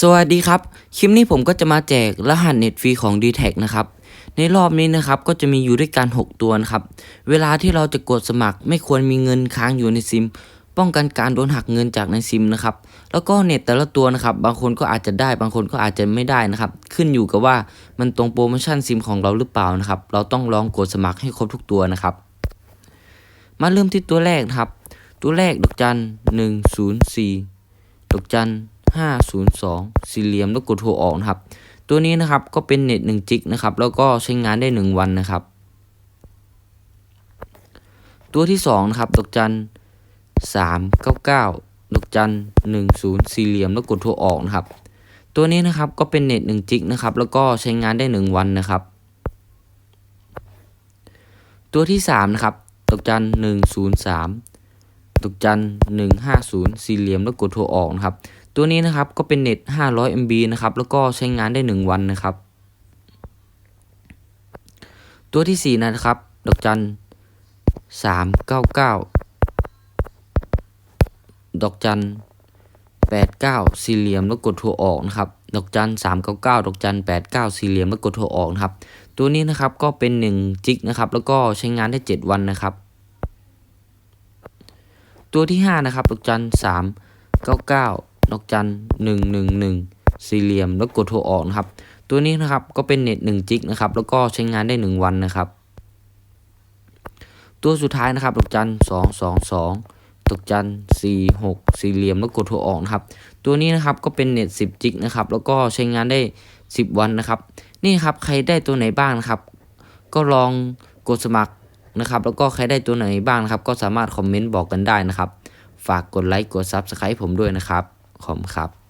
สวัสดีครับ คลิปนี้ผมก็จะมาแจกรหัสเน็ตฟรีของ d t แทนะครับ ในรอบนี้นะครับก็จะมีอยู่ด้วยกัน 6 ตัวนะครับ เวลาที่เราจะกดสมัครไม่ควรมีเงินค้างอยู่ในซิม ป้องกันการโดนหักเงินจากในซิมนะครับ แล้วก็เน็ตแต่ละตัวนะครับ บางคนก็อาจจะได้บางคนก็อาจจะไม่ได้นะครับ ขึ้นอยู่กับว่ามันตรงโปรโมชั่นซิมของเราหรือเปล่านะครับ เราต้องลองกดสมัครให้ครบทุกตัวนะครับ มาเริ่มที่ตัวแรกนะครับ ตัวแรกดอกจันหนึ่งศูนย์สี่ดอกจัน ห้าศูนย์สองสี่เหลี่ยมแล้วกดโทรออกนะครับ ตัวนี้นะครับก็เป็นเน็ตหนึ่งจิกนะครับ แล้วก็ใช้งานได้หนึ่งวันนะครับ ตัวที่สองนะครับดอกจันสามเก้าเก้าดอกจันหนึ่งศูนย์สี่เหลี่ยมแล้วกดโทรออกนะครับ ตัวนี้นะครับก็เป็นเน็ตหนึ่งจิกนะครับ แล้วก็ใช้งานได้หนึ่งวันนะครับ ตัวที่สามนะครับดอกจันหนึ่งศูนย์สามดอกจันหนึ่งห้าศูนย์สี่เหลี่ยมแล้วกดโทรออกนะครับ ตัวนี้นะครับก็เป็นเน็ต 500 MB นะครับแล้วก็ใช้งานได้ 1 วันนะครับ ตัวที่ 4 นะครับ ดอกจัน 399 ดอกจัน 89 สี่เหลี่ยมแล้วกดโทรออกนะครับ ดอกจัน 399 ดอกจัน 89 สี่เหลี่ยมแล้วกดโทรออกนะครับ ตัวนี้นะครับก็เป็น1จิกนะครับแล้วก็ใช้งานได้ 7 วันนะครับตัวที่ 5 นะครับดอกจัน 399 ดอกจันหนึ่งหนึ่งหนึ่งสี่เหลี่ยมแล้วกดโทรออกนะครับ ตัวนี้นะครับก็เป็นเน็ตหนึ่งจิกนะครับ แล้วก็ใช้งานได้หนึ่งวันนะครับ ตัวสุดท้ายนะครับดอกจันสองสองสองดอกจันสี่หกสี่เหลี่ยมแล้วกดโทรออกนะครับ ตัวนี้นะครับก็เป็นเน็ตสิบจิกนะครับ แล้วก็ใช้งานได้สิบวันนะครับ นี่ครับใครได้ตัวไหนบ้างนะครับ ก็ลองกดสมัครนะครับ แล้วก็ใครได้ตัวไหนบ้างนะครับ ก็สามารถคอมเมนต์บอกกันได้นะครับ ฝากกดไลค์กด Subscribe ผมด้วยนะครับ ขอบคุณครับ